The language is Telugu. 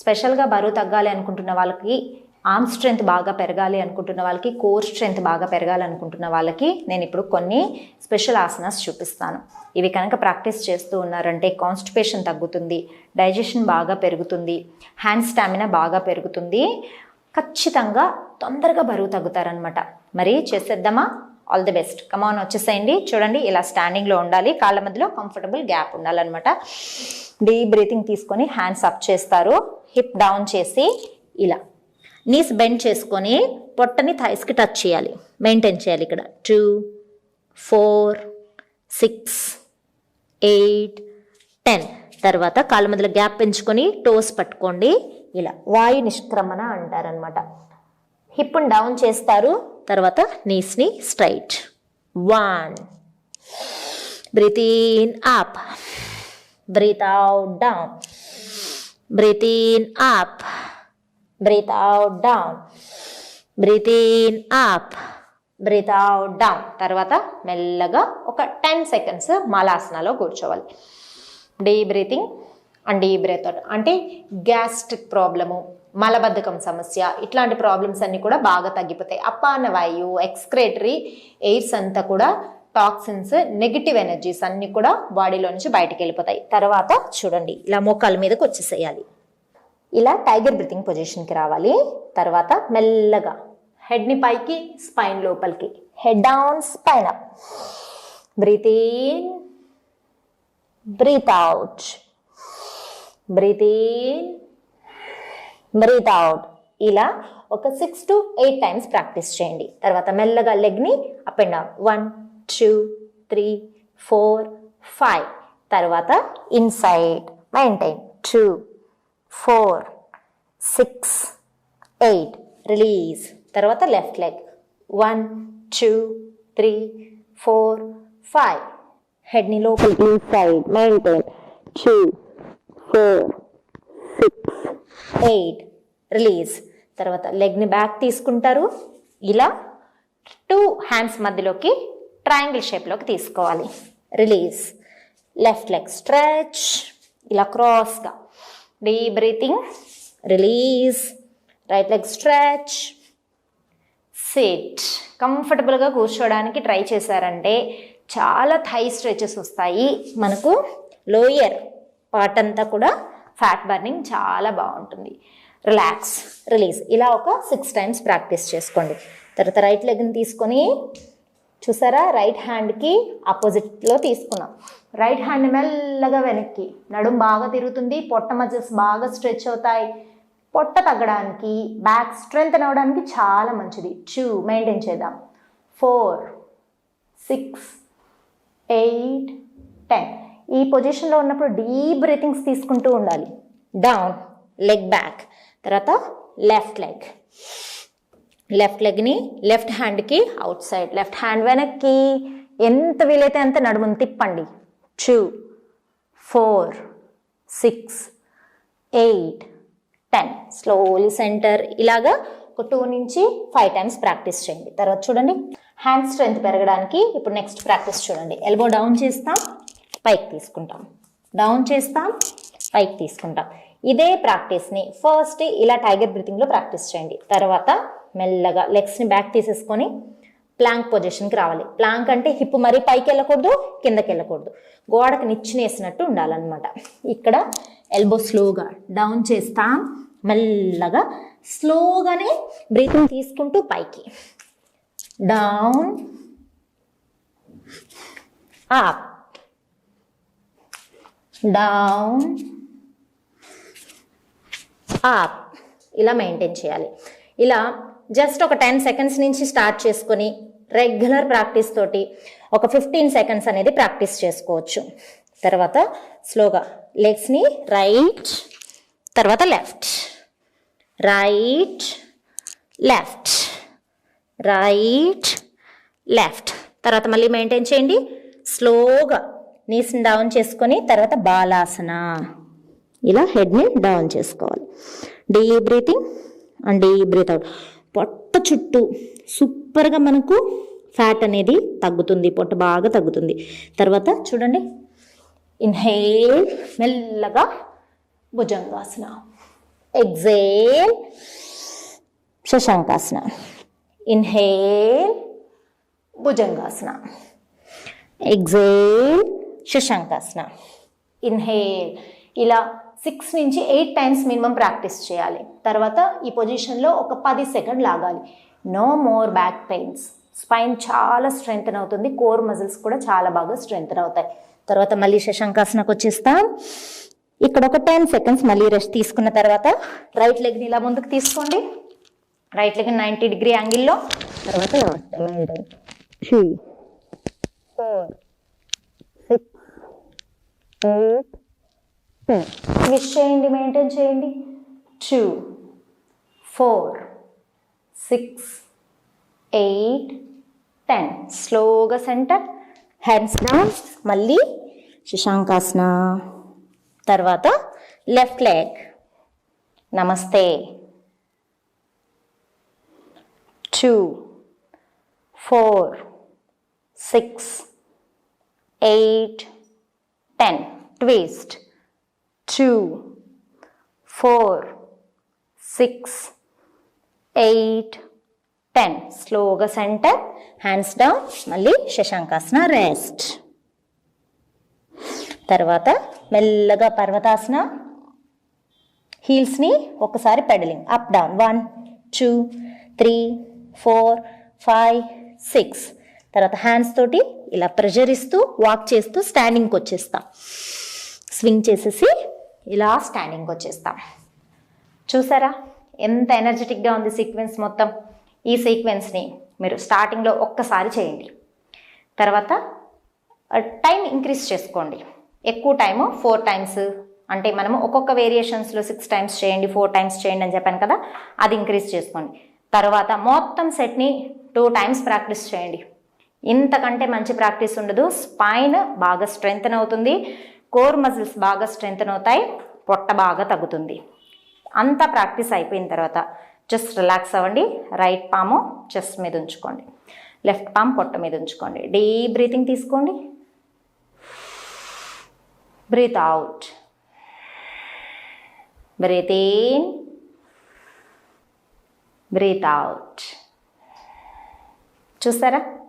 స్పెషల్గా బరువు తగ్గాలి అనుకుంటున్న వాళ్ళకి ఆర్మ్ స్ట్రెంత్ బాగా పెరగాలి అనుకుంటున్న వాళ్ళకి కోర్ స్ట్రెంత్ బాగా పెరగాలి అనుకుంటున్న వాళ్ళకి నేను ఇప్పుడు కొన్ని స్పెషల్ ఆసనాస్ చూపిస్తాను. ఇవి కనుక ప్రాక్టీస్ చేస్తూ ఉన్నారంటే కాన్స్టిపేషన్ తగ్గుతుంది డైజెషన్ బాగా పెరుగుతుంది హ్యాండ్ స్టామినా బాగా పెరుగుతుంది ఖచ్చితంగా తొందరగా బరువు తగ్గుతారనమాట మరి చేసేద్దామా? All the best. కమాన్ వచ్చేసేయండి. చూడండి ఇలా స్టాండింగ్లో ఉండాలి. కాళ్ళ మధ్యలో కంఫర్టబుల్ గ్యాప్ ఉండాలన్నమాట. డీప్ బ్రీతింగ్ తీసుకొని హ్యాండ్స్ అప్ చేస్తారు. హిప్ డౌన్ చేసి ఇలా. నీస్ బెండ్ చేసుకొని పొట్టని థైస్కి టచ్ చేయాలి. మెయింటైన్ చేయాలి ఇక్కడ. Two four six eight ten తర్వాత కాళ్ళ మధ్యలో గ్యాప్ పెంచుకొని టోస్ పట్టుకోండి. ఇలా. వాయు నిష్క్రమణ అంటారనమాట హిప్ని డౌన్ చేస్తారు. తర్వాత నీస్ని straight. One. Breath in up. Breath out down. Breath in up. Breath out down. Breath in up. Breath out down. తర్వాత మెల్లగా ఒక టెన్ సెకండ్స్ మలాసనలో కూర్చోవాలి. డీ బ్రీతింగ్ అండ్ ఈ బ్రీత్ అవుట్ అంటే గ్యాస్ట్రిక్ ప్రాబ్లము మలబద్ధకం సమస్య ఇట్లాంటి ప్రాబ్లమ్స్ అన్నీ కూడా బాగా తగ్గిపోతాయి. అప్పాన వాయువు ఎక్స్క్రేటరీ ఎయిర్స్ అంతా కూడా టాక్సిన్స్ నెగిటివ్ ఎనర్జీస్ అన్నీ కూడా బాడీలో నుంచి బయటికి వెళ్ళిపోతాయి. తర్వాత చూడండి ఇలా మోకాల మీదకి వచ్చేసేయాలి. ఇలా టైగర్ బ్రీతింగ్ పొజిషన్కి రావాలి. తర్వాత మెల్లగా హెడ్ని పైకి స్పైన్ లోపలికి. Head down spine up. Breathe in breathe out. Breathe in breathe out. ఇలా ఒక six to eight times practice చేయండి. తర్వాత మెల్లగా లెగ్ని up and down one two three four five తర్వాత inside maintain two four six eight release తర్వాత left leg one two three four five హెడ్ని లోపలికి side maintain two four six eight release. తర్వాత లెగ్ని బ్యాక్ తీసుకుంటారు. ఇలా టూ హ్యాండ్స్ మధ్యలోకి ట్రయాంగిల్ షేప్లోకి తీసుకోవాలి. రిలీజ్. Left leg stretch. ఇలా క్రాస్గా. Deep breathing. Release. Right leg stretch. Sit. కంఫర్టబుల్గా కూర్చోవడానికి ట్రై చేశారంటే చాలా థై స్ట్రెచెస్ వస్తాయి. మనకు లోయర్ పార్ట్ అంతా కూడా ఫ్యాట్ బర్నింగ్ చాలా బాగుంటుంది. Relax release. ఇలా ఒక సిక్స్ టైమ్స్ ప్రాక్టీస్ చేసుకోండి. తర్వాత రైట్ లెగ్ని తీసుకొని చూసారా? రైట్ హ్యాండ్కి ఆపోజిట్లో తీసుకున్నాం. రైట్ హ్యాండ్ మెల్లగా వెనక్కి. నడుం బాగా తిరుగుతుంది. పొట్ట మజిల్స్ బాగా స్ట్రెచ్ అవుతాయి. పొట్ట తగ్గడానికి బ్యాక్ స్ట్రెంగ్త్ అవడానికి చాలా మంచిది. టూ మెయింటైన్ చేద్దాం. Four six eight ten. ఈ పొజిషన్లో ఉన్నప్పుడు డీప్ బ్రీతింగ్స్ తీసుకుంటూ ఉండాలి. డౌన్ లెగ్ బ్యాక్ తర్వాత లెఫ్ట్ లెగ్ లెఫ్ట్ లెగ్ని లెఫ్ట్ హ్యాండ్కి అవుట్ సైడ్ లెఫ్ట్ హ్యాండ్ వెనక్కి ఎంత వీలైతే అంత నడుమును తిప్పండి. Two four six eight ten slowly centre ఇలాగా ఒక టూ నుంచి ఫైవ్ టైమ్స్ ప్రాక్టీస్ చేయండి. తర్వాత చూడండి. హ్యాండ్ స్ట్రెంత్ పెరగడానికి ఇప్పుడు నెక్స్ట్ ప్రాక్టీస్ చూడండి. ఎల్బో డౌన్ చేస్తాం. పైకి తీసుకుంటాం. డౌన్ చేస్తాం పైకి తీసుకుంటాం. ఇదే ప్రాక్టీస్ని ఫస్ట్ ఇలా టైగర్ బ్రీతింగ్లో ప్రాక్టీస్ చేయండి. తర్వాత మెల్లగా లెగ్స్ని బ్యాక్ తీసేసుకొని ప్లాంక్ పొజిషన్కి రావాలి. ప్లాంక్ అంటే హిప్ మరీ పైకి వెళ్ళకూడదు కిందకి వెళ్ళకూడదు. గోడకి నిచ్చినేసినట్టు ఉండాలన్నమాట. ఇక్కడ ఎల్బో స్లోగా డౌన్ చేస్తాం మెల్లగా స్లోగానే బ్రీతింగ్ తీసుకుంటూ పైకి. డౌన్ అప్ డౌన్ అప్ ఇలా మెయింటైన్ చేయాలి. ఇలా జస్ట్ ఒక టెన్ సెకండ్స్ నుంచి స్టార్ట్ చేసుకొని రెగ్యులర్ ప్రాక్టీస్ తోటి ఒక ఫిఫ్టీన్ సెకండ్స్ అనేది ప్రాక్టీస్ చేసుకోవచ్చు. తర్వాత స్లోగా లెగ్స్ని రైట్ తర్వాత left right left right left తర్వాత మళ్ళీ మెయింటైన్ చేయండి. స్లోగా నీస్ని డౌన్ చేసుకొని తర్వాత బాలాసన. ఇలా హెడ్ని డౌన్ చేసుకోవాలి. Deep breathing and deep breath out పొట్ట చుట్టూ సూపర్గా మనకు ఫ్యాట్ అనేది తగ్గుతుంది. పొట్ట బాగా తగ్గుతుంది. తర్వాత చూడండి. ఇన్హేల్ మెల్లగా Bhujangasana exhale Shashankasana inhale Bhujangasana exhale Shashankasana. Inhale. ఇలా సిక్స్ నుంచి ఎయిట్ టైమ్స్ మినిమం ప్రాక్టీస్ చేయాలి. తర్వాత ఈ పొజిషన్లో ఒక పది సెకండ్ లాగాలి. No more back pains spine చాలా స్ట్రెంగ్తన్ అవుతుంది. కోర్ మజిల్స్ కూడా చాలా బాగా స్ట్రెంగ్తన్ అవుతాయి. తర్వాత మళ్ళీ శశాంకాసనకు వచ్చేస్తాం. ఇక్కడ ఒక టెన్ సెకండ్స్ మళ్ళీ రెస్ట్ తీసుకున్న తర్వాత రైట్ లెగ్ని ఇలా ముందుకు తీసుకోండి. రైట్ లెగ్ నైంటీ డిగ్రీ యాంగిల్లో తర్వాత త్రీ ఫోర్ విష్ చేయండి మెయింటైన్ చేయండి. Two four six eight ten స్లోగా సెంటర్ హ్యాండ్స్ డౌన్ మళ్ళీ శశాంకాసన. తర్వాత left leg namaste. Two four six eight ten twist two four six eight ten స్లోగా సెంటర్ హ్యాండ్స్ డౌన్ మళ్ళీ శశాంకాసన రెస్ట్. తర్వాత మెల్లగా పర్వతాసన హీల్స్ని ఒకసారి pedalling up down. One two three four five six. తర్వాత హ్యాండ్స్ తోటి ఇలా ప్రెషర్ ఇస్తూ వాక్ చేస్తూ స్టాండింగ్కి వచ్చేస్తాం. స్వింగ్ చేసేసి ఇలా స్టాండింగ్కి వచ్చేస్తాం. చూసారా? ఎంత ఎనర్జెటిక్గా ఉంది సీక్వెన్స్ మొత్తం. ఈ సీక్వెన్స్ని మీరు స్టార్టింగ్లో ఒక్కసారి చేయండి. తర్వాత టైం ఇంక్రీజ్ చేసుకోండి. ఎక్కువ టైము ఫోర్ టైమ్స్ అంటే మనము ఒక్కొక్క వేరియేషన్స్లో సిక్స్ టైమ్స్ చేయండి ఫోర్ టైమ్స్ చేయండి అని చెప్పాను కదా అది ఇంక్రీజ్ చేసుకోండి. తర్వాత మొత్తం సెట్ని టూ టైమ్స్ ప్రాక్టీస్ చేయండి. ఇంతకంటే మంచి ప్రాక్టీస్ ఉండదు. స్పైన్ బాగా స్ట్రెంగ్తన్ అవుతుంది. కోర్ మజిల్స్ బాగా స్ట్రెంగ్తన్ అవుతాయి. పొట్ట బాగా తగ్గుతుంది. అంతా ప్రాక్టీస్ అయిపోయిన తర్వాత జస్ట్ రిలాక్స్ అవ్వండి. రైట్ పాము చెస్ట్ మీద ఉంచుకోండి. లెఫ్ట్ పామ్ పొట్ట మీద ఉంచుకోండి. డీప్ బ్రీతింగ్ తీసుకోండి. Breath out. Breath in. Breath out. చూసారా?